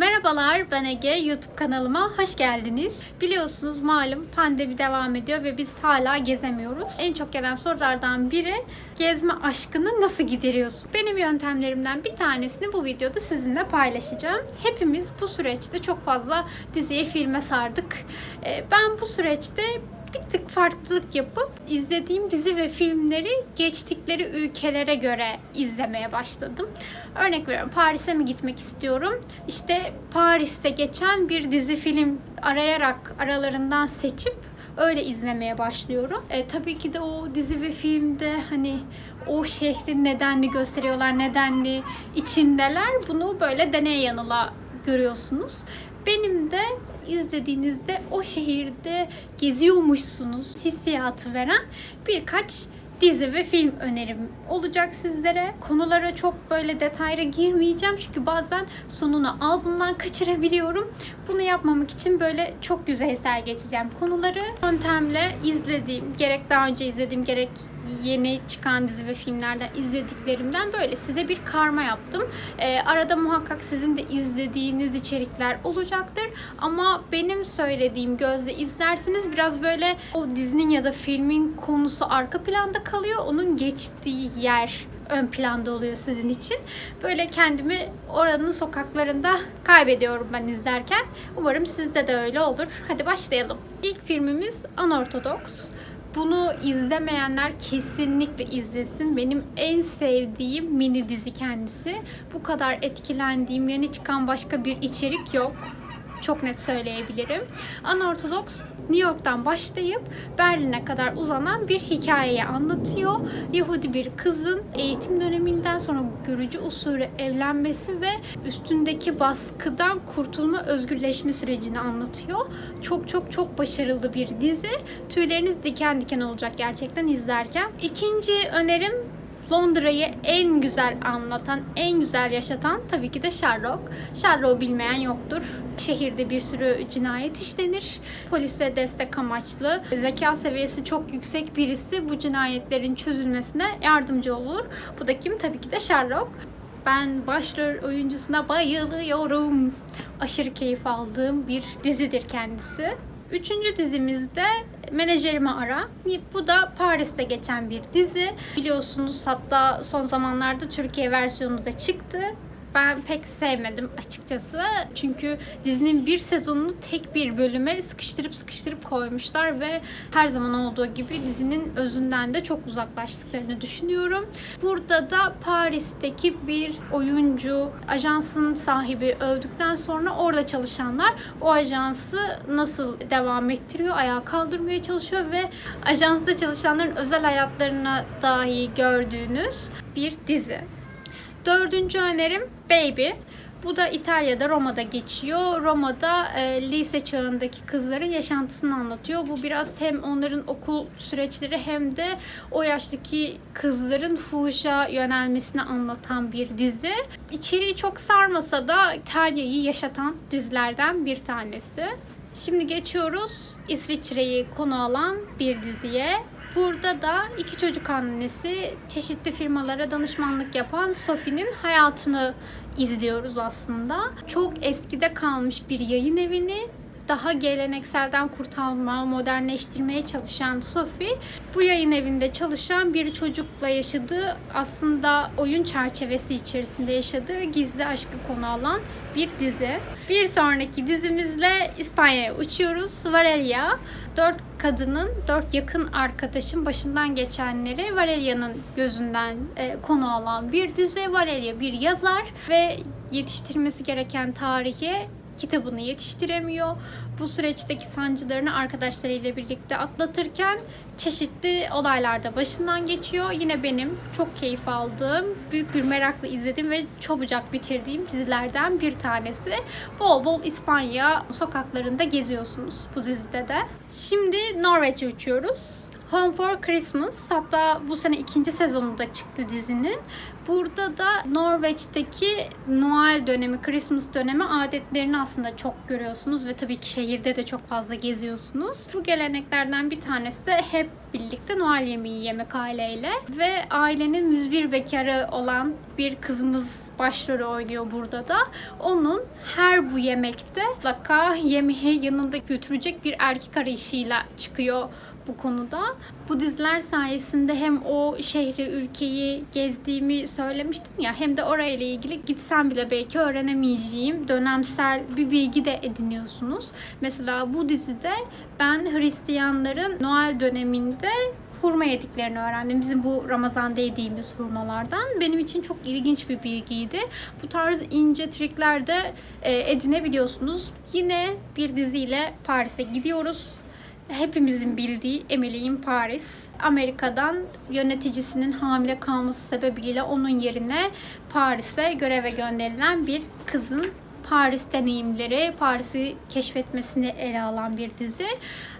Merhabalar ben Ege YouTube kanalıma hoş geldiniz. Biliyorsunuz malum pandemi devam ediyor ve biz hala gezemiyoruz. En çok gelen sorulardan biri gezme aşkını nasıl gideriyorsun? Benim yöntemlerimden bir tanesini bu videoda sizinle paylaşacağım. Hepimiz bu süreçte çok fazla diziye filme sardık. Ee, Ben bu süreçte bir tık farklılık yapıp izlediğim dizi ve filmleri geçtikleri ülkelere göre izlemeye başladım. Örnek veriyorum Paris'e mi gitmek istiyorum? İşte Paris'te geçen bir dizi film arayarak aralarından seçip öyle izlemeye başlıyorum. E, tabii ki de o dizi ve filmde hani o şehrin nedenli gösteriyorlar, nedenli içindeler. Bunu böyle deney yanıla görüyorsunuz. Benim de izlediğinizde o şehirde geziyormuşsunuz hissiyatı veren birkaç dizi ve film önerim olacak sizlere. Konulara çok böyle detaylı girmeyeceğim çünkü bazen sonunu ağzımdan kaçırabiliyorum. Bunu yapmamak için böyle çok yüzeysel geçeceğim konuları. Yöntemle izlediğim, gerek daha önce izlediğim gerek yeni çıkan dizi ve filmlerden izlediklerimden böyle size bir karma yaptım. Ee, arada muhakkak sizin de izlediğiniz içerikler olacaktır. Ama benim söylediğim gözle izlerseniz biraz böyle o dizinin ya da filmin konusu arka planda kalıyor. Onun geçtiği yer ön planda oluyor sizin için. Böyle kendimi oranın sokaklarında kaybediyorum ben izlerken. Umarım sizde de öyle olur. Hadi başlayalım. İlk filmimiz Unorthodox. Bunu izlemeyenler kesinlikle izlesin. Benim en sevdiğim mini dizi kendisi. Bu kadar etkilendiğim yeni çıkan başka bir içerik yok. Çok net söyleyebilirim. Unorthodox New York'tan başlayıp Berlin'e kadar uzanan bir hikayeyi anlatıyor. Yahudi bir kızın eğitim sonra görücü usulü evlenmesi ve üstündeki baskıdan kurtulma, özgürleşme sürecini anlatıyor. Çok çok çok başarılı bir dizi. Tüyleriniz diken diken olacak gerçekten izlerken. İkinci önerim Londra'yı en güzel anlatan, en güzel yaşatan tabii ki de Sherlock. Sherlock'u bilmeyen yoktur. Şehirde bir sürü cinayet işlenir. Polise destek amaçlı, zeka seviyesi çok yüksek birisi bu cinayetlerin çözülmesine yardımcı olur. Bu da kim? Tabii ki de Sherlock. Ben başrol oyuncusuna bayılıyorum. Aşırı keyif aldığım bir dizidir kendisi. Üçüncü dizimizde Menajerimi Ara. Bu da Paris'te geçen bir dizi. Biliyorsunuz hatta son zamanlarda Türkiye versiyonu da çıktı. Ben pek sevmedim açıkçası. Çünkü dizinin bir sezonunu tek bir bölüme sıkıştırıp sıkıştırıp koymuşlar ve her zaman olduğu gibi dizinin özünden de çok uzaklaştıklarını düşünüyorum. Burada da Paris'teki bir oyuncu, ajansın sahibi öldükten sonra orada çalışanlar o ajansı nasıl devam ettiriyor, ayağa kaldırmaya çalışıyor ve ajansta çalışanların özel hayatlarına dahi gördüğünüz bir dizi. Dördüncü önerim Baby. Bu da İtalya'da Roma'da geçiyor. Roma'da e, lise çağındaki kızların yaşantısını anlatıyor. Bu biraz hem onların okul süreçleri hem de o yaştaki kızların fuhuşa yönelmesini anlatan bir dizi. İçeriği çok sarmasa da İtalya'yı yaşatan dizilerden bir tanesi. Şimdi geçiyoruz İsviçre'yi konu alan bir diziye. Burada da iki çocuk annesi çeşitli firmalara danışmanlık yapan Sophie'nin hayatını izliyoruz aslında. Çok eskide kalmış bir yayın evini daha gelenekselden kurtarma, modernleştirmeye çalışan Sophie, bu yayın evinde çalışan bir çocukla yaşadığı aslında oyun çerçevesi içerisinde yaşadığı gizli aşkı konu alan bir dizi. Bir sonraki dizimizle İspanya'ya uçuyoruz. Valeria, dört kadının, dört yakın arkadaşın başından geçenleri Valeria'nın gözünden e, konu alan bir dizi. Valeria bir yazar ve yetiştirmesi gereken tarihe kitabını yetiştiremiyor. Bu süreçteki sancılarını arkadaşlarıyla birlikte atlatırken çeşitli olaylarda başından geçiyor. Yine benim çok keyif aldığım, büyük bir merakla izlediğim ve çabucak bitirdiğim dizilerden bir tanesi. Bol bol İspanya sokaklarında geziyorsunuz bu dizide de. Şimdi Norveç'e uçuyoruz. Home for Christmas. Hatta bu sene ikinci sezonu da çıktı dizinin. Burada da Norveç'teki Noel dönemi, Christmas dönemi adetlerini aslında çok görüyorsunuz ve tabii ki şehirde de çok fazla geziyorsunuz. Bu geleneklerden bir tanesi de hep birlikte Noel yemeği yemek aileyle ve ailenin müzbir bekarı olan bir kızımız başrolü oynuyor burada da. Onun her bu yemekte mutlaka yemeği yanında götürecek bir erkek arayışıyla çıkıyor bu konuda. Bu diziler sayesinde hem o şehri, ülkeyi gezdiğimi söylemiştim ya hem de orayla ilgili gitsem bile belki öğrenemeyeceğim dönemsel bir bilgi de ediniyorsunuz. Mesela bu dizide ben Hristiyanların Noel döneminde hurma yediklerini öğrendim. Bizim bu Ramazan'da yediğimiz hurmalardan. Benim için çok ilginç bir bilgiydi. Bu tarz ince trikler de e, edinebiliyorsunuz. Yine bir diziyle Paris'e gidiyoruz hepimizin bildiği Emily in Paris. Amerika'dan yöneticisinin hamile kalması sebebiyle onun yerine Paris'e göreve gönderilen bir kızın Paris deneyimleri, Paris'i keşfetmesini ele alan bir dizi.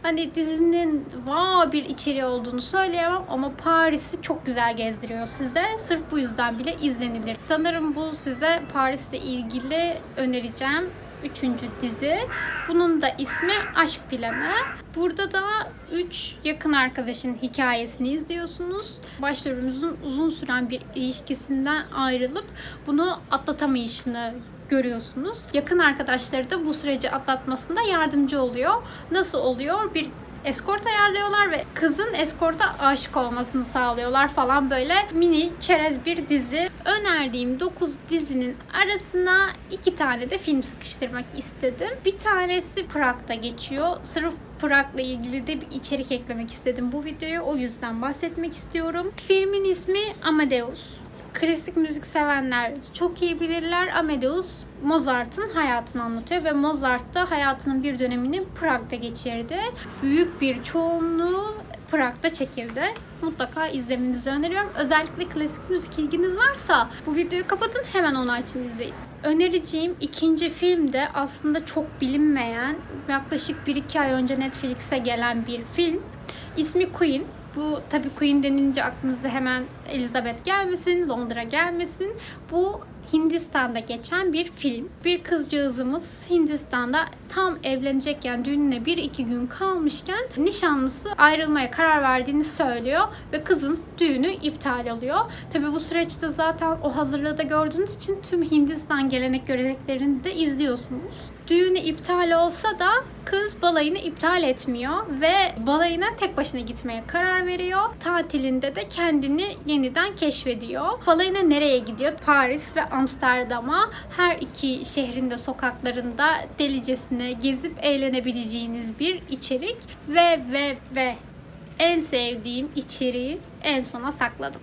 Hani dizinin va bir içeriği olduğunu söyleyemem ama Paris'i çok güzel gezdiriyor size. Sırf bu yüzden bile izlenilir. Sanırım bu size Paris'le ilgili önereceğim üçüncü dizi. Bunun da ismi Aşk Planı. Burada da üç yakın arkadaşın hikayesini izliyorsunuz. Başrolümüzün uzun süren bir ilişkisinden ayrılıp bunu atlatamayışını görüyorsunuz. Yakın arkadaşları da bu süreci atlatmasında yardımcı oluyor. Nasıl oluyor? Bir eskort ayarlıyorlar ve kızın eskorta aşık olmasını sağlıyorlar falan böyle mini çerez bir dizi. Önerdiğim 9 dizinin arasına iki tane de film sıkıştırmak istedim. Bir tanesi Prag'da geçiyor. Sırf Prag'la ilgili de bir içerik eklemek istedim bu videoya. O yüzden bahsetmek istiyorum. Filmin ismi Amadeus. Klasik müzik sevenler çok iyi bilirler. Amadeus Mozart'ın hayatını anlatıyor ve Mozart da hayatının bir dönemini Prag'da geçirdi. Büyük bir çoğunluğu Prag'da çekildi. Mutlaka izlemenizi öneriyorum. Özellikle klasik müzik ilginiz varsa bu videoyu kapatın hemen onu açın izleyin. Önereceğim ikinci film de aslında çok bilinmeyen, yaklaşık 1-2 ay önce Netflix'e gelen bir film. İsmi Queen. Bu tabii Queen denince aklınıza hemen Elizabeth gelmesin, Londra gelmesin. Bu Hindistan'da geçen bir film. Bir kızcağızımız Hindistan'da tam evlenecekken düğününe bir iki gün kalmışken nişanlısı ayrılmaya karar verdiğini söylüyor ve kızın düğünü iptal oluyor. Tabi bu süreçte zaten o hazırlığı da gördüğünüz için tüm Hindistan gelenek göreneklerini de izliyorsunuz. Düğünü iptal olsa da kız balayını iptal etmiyor ve balayına tek başına gitmeye karar veriyor. Tatilinde de kendini yeniden keşfediyor. Balayına nereye gidiyor? Paris ve Amsterdam'a her iki şehrin de sokaklarında delicesine gezip eğlenebileceğiniz bir içerik ve ve ve en sevdiğim içeriği en sona sakladım.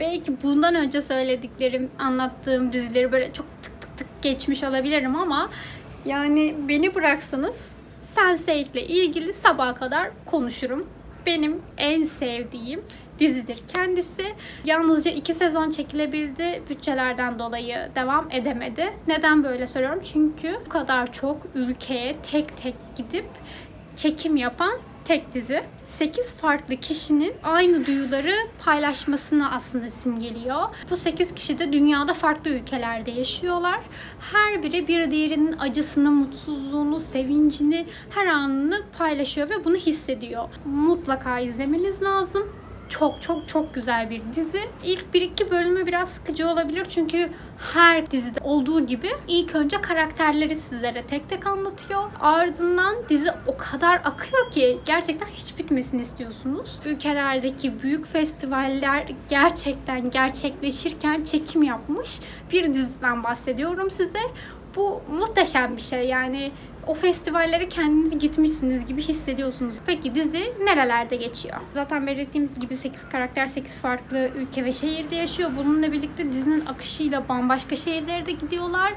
Belki bundan önce söylediklerim, anlattığım dizileri böyle çok tık tık tık geçmiş olabilirim ama yani beni bıraksanız Sense8 ile ilgili sabaha kadar konuşurum. Benim en sevdiğim dizidir kendisi. Yalnızca iki sezon çekilebildi. Bütçelerden dolayı devam edemedi. Neden böyle söylüyorum? Çünkü bu kadar çok ülkeye tek tek gidip çekim yapan tek dizi. 8 farklı kişinin aynı duyuları paylaşmasını aslında simgeliyor. Bu 8 kişi de dünyada farklı ülkelerde yaşıyorlar. Her biri bir diğerinin acısını, mutsuzluğunu, sevincini, her anını paylaşıyor ve bunu hissediyor. Mutlaka izlemeniz lazım çok çok çok güzel bir dizi. İlk bir iki bölümü biraz sıkıcı olabilir çünkü her dizide olduğu gibi ilk önce karakterleri sizlere tek tek anlatıyor. Ardından dizi o kadar akıyor ki gerçekten hiç bitmesini istiyorsunuz. Ülkelerdeki büyük festivaller gerçekten gerçekleşirken çekim yapmış bir diziden bahsediyorum size. Bu muhteşem bir şey yani o festivallere kendiniz gitmişsiniz gibi hissediyorsunuz. Peki dizi nerelerde geçiyor? Zaten belirttiğimiz gibi 8 karakter 8 farklı ülke ve şehirde yaşıyor. Bununla birlikte dizinin akışıyla bambaşka şehirlere de gidiyorlar.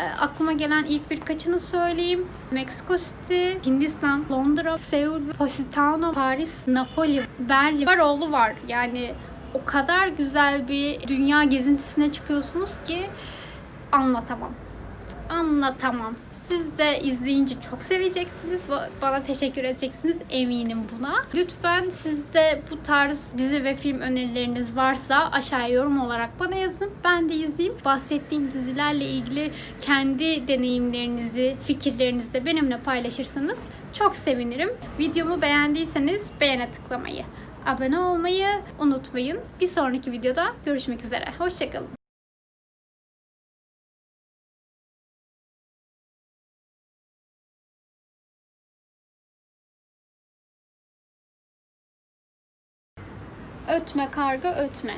E, aklıma gelen ilk birkaçını söyleyeyim. Mexico City, Hindistan, Londra, Seul, Positano, Paris, Napoli, Berlin. Var oğlu var. Yani o kadar güzel bir dünya gezintisine çıkıyorsunuz ki anlatamam. Anlatamam Siz de izleyince çok seveceksiniz. Ba- Bana teşekkür edeceksiniz eminim buna. Lütfen siz de bu tarz dizi ve film önerileriniz varsa aşağıya yorum olarak bana yazın. Ben de izleyeyim. Bahsettiğim dizilerle ilgili kendi deneyimlerinizi, fikirlerinizi de benimle paylaşırsanız çok sevinirim. Videomu beğendiyseniz beğene tıklamayı, abone olmayı unutmayın. Bir sonraki videoda görüşmek üzere. Hoşçakalın. Ötme karga ötme.